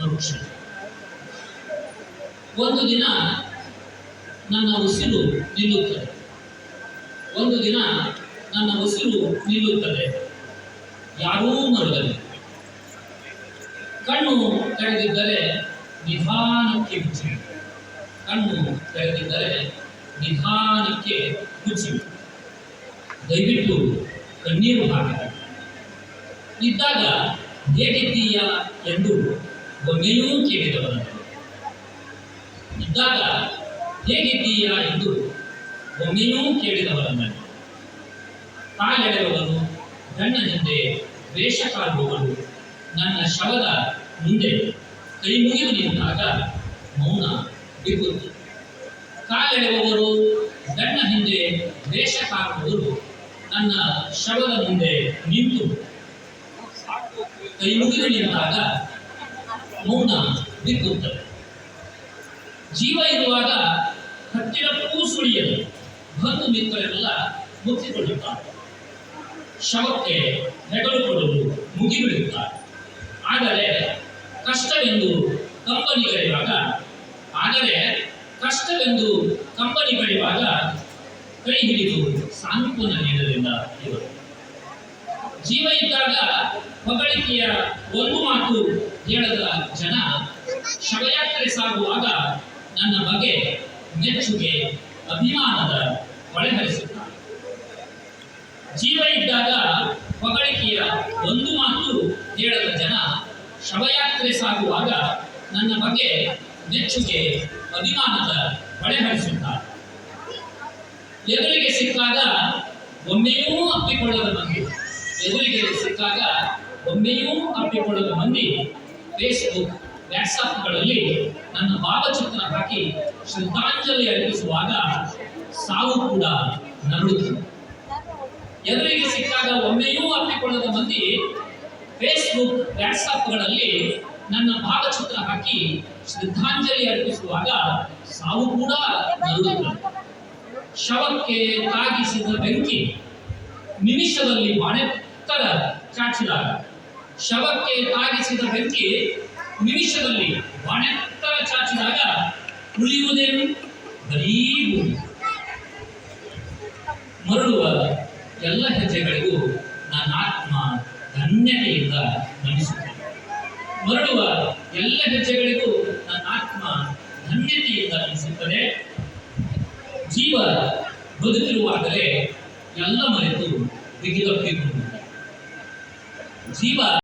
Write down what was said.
ಮರುಕ್ಷಣ ಒಂದು ದಿನ ನನ್ನ ಉಸಿರು ನಿಲ್ಲುತ್ತದೆ. ಒಂದು ದಿನ ನನ್ನ ಉಸಿರು ನಿಲ್ಲುತ್ತದೆ. ಯಾರೂ ಮರುಗಲಿ. ಕಣ್ಣು ತೆರೆದಿದ್ದರೆ ನಿಧಾನಕ್ಕೆ ಮುಚ್ಚಿ. ಕಣ್ಣು ತೆರೆದಿದ್ದರೆ ನಿಧಾನಕ್ಕೆ ಮುಚ್ಚಿ. ದಯವಿಟ್ಟು ಕಣ್ಣೀರು ಹಾಕಿದೆ ಇದ್ದಾಗ ಹೇಗಿದ್ದೀಯ ಎಂದು ಒಮ್ಮೆಯೂ ಕೇಳಿದವನು ಇದ್ದಾಗ ಹೇಗಿದ್ದೀಯಾ ಎಂದು ಒಮ್ಮೆಯೂ ಕೇಳಿದವರನ್ನು ಕಾಲೆಳೆದವನು ನನ್ನ ಹಿಂದೆ ವೇಷ ನನ್ನ ಶವದ ಮುಂದೆ ಕೈ ಮುಗಿದು ನಿಂತಾಗ ಮೌನ ಬಿಗುತ್ತೆ ಕಾಲೆಳೆಯುವವರು ನನ್ನ ಹಿಂದೆ ವೇಷ ನನ್ನ ಶವದ ಮುಂದೆ ನಿಂತು, ಕೈ ಮುಗಿದು ನಿಂತಾಗ ಮೌನ ಬಿಕ್ಕುತ್ತದೆ ಜೀವ ಇರುವಾಗ ಹತ್ತಿರಕ್ಕೂ ಸುಳಿಯಲು ಬಂಧು ಮಿತ್ರರೆಲ್ಲ ಮುತ್ತಿಕೊಳ್ಳುತ್ತಾರೆ ಶವಕ್ಕೆ ಹೆಗಲು ಕೊಡಲು ಮುಗಿಬಿಡುತ್ತಾರೆ. ಆದರೆ ಕಷ್ಟವೆಂದು ಕಂಪನಿಗಳಿರುವಾಗ, ಆದರೆ ಕಷ್ಟವೆಂದು ಕಂಪನಿಗಳಿರುವಾಗ ಕೈ ಹಿಡಿದು ಸಾಂತ್ವನ ನೀಡಲಿಲ್ಲ ಇವರು. ಜೀವ ಇದ್ದಾಗ ಹೊಗಳಿಕೆಯ ಒಂದು ಮಾತು ಹೇಳದ ಜನ ಶವಯಾತ್ರೆ ಸಾಗುವಾಗ ನನ್ನ ಬಗ್ಗೆ ಮೆಚ್ಚುಗೆ ಅಭಿಮಾನದ ಹೊಳೆಹರಿಸುತ್ತಾರೆ ಜೀವ ಇದ್ದಾಗ ಹೊಗಳಿಕೆಯ ಒಂದು ಮಾತು ಹೇಳದ ಜನ ಶವಯಾತ್ರೆ ಸಾಗುವಾಗ ನನ್ನ ಬಗ್ಗೆ ಮೆಚ್ಚುಗೆ ಅಭಿಮಾನದ ಹೊಳೆಹರಿಸುತ್ತಾರೆ ಎದುರಿಗೆ ಸಿಕ್ಕಾಗ ಒಮ್ಮೆಯೂ ಅಪ್ಪಿಕೊಳ್ಳದ ಮಂದಿ ಎದುರಿಗೆ ಸಿಕ್ಕಾಗ ಒಮ್ಮೆಯೂ ಅಪ್ಪಿಕೊಳ್ಳದ ಮಂದಿ ಫೇಸ್ಬುಕ್ ವ್ಯಾಟ್ಸಾಪ್ಗಳಲ್ಲಿ ನನ್ನ ಭಾವಚಿತ್ರ ಹಾಕಿ ಶ್ರದ್ಧಾಂಜಲಿ ಅರ್ಪಿಸುವಾಗ ಸಾವು ಕೂಡ ನರಳುತ್ತದೆ ಎದುರಿಗೆ ಸಿಕ್ಕಾಗ ಒಮ್ಮೆಯೂ ಅಪ್ಪಿಕೊಳ್ಳದ ಮಂದಿ ಫೇಸ್ಬುಕ್ ವ್ಯಾಟ್ಸಾಪ್ಗಳಲ್ಲಿ ನನ್ನ ಭಾವಚಿತ್ರ ಹಾಕಿ ಶ್ರದ್ಧಾಂಜಲಿ ಅರ್ಪಿಸುವಾಗ ಸಾವು ಕೂಡ ನರಳುತ್ತದೆ ಶವಕ್ಕೆ ತಾಗಿಸಿದ ಬೆಂಕಿ ನಿಮಿಷದಲ್ಲಿ ಬಾಣೆತ್ತರ ಚಾಚಿದಾಗ ಶವಕ್ಕೆ ತಾಗಿಸಿದ ಬೆಂಕಿ ನಿಮಿಷದಲ್ಲಿ ಬಾಣೆತ್ತರ ಚಾಚಿದಾಗ ಉಳಿಯುವುದೇನು? ಬರೀ ಮರಳುವ ಎಲ್ಲ ಹೆಜ್ಜೆಗಳಿಗೂ ನನ್ನ ಆತ್ಮ ಧನ್ಯತೆಯಿಂದ ನಮಿಸುತ್ತೇನೆ ಮರಳುವ ಎಲ್ಲ ಹೆಜ್ಜೆಗಳಿಗೂ ನನ್ನ ಆತ್ಮ ಧನ್ಯತೆಯಿಂದ ನಮಿಸುತ್ತದೆ ಜೀವ ಬದುಕಿರುವಾಗಲೇ ಎಲ್ಲ ಮರೆತು ಬಿಗಿದಪ್ಪಿಕೊಂಡು ಜೀವ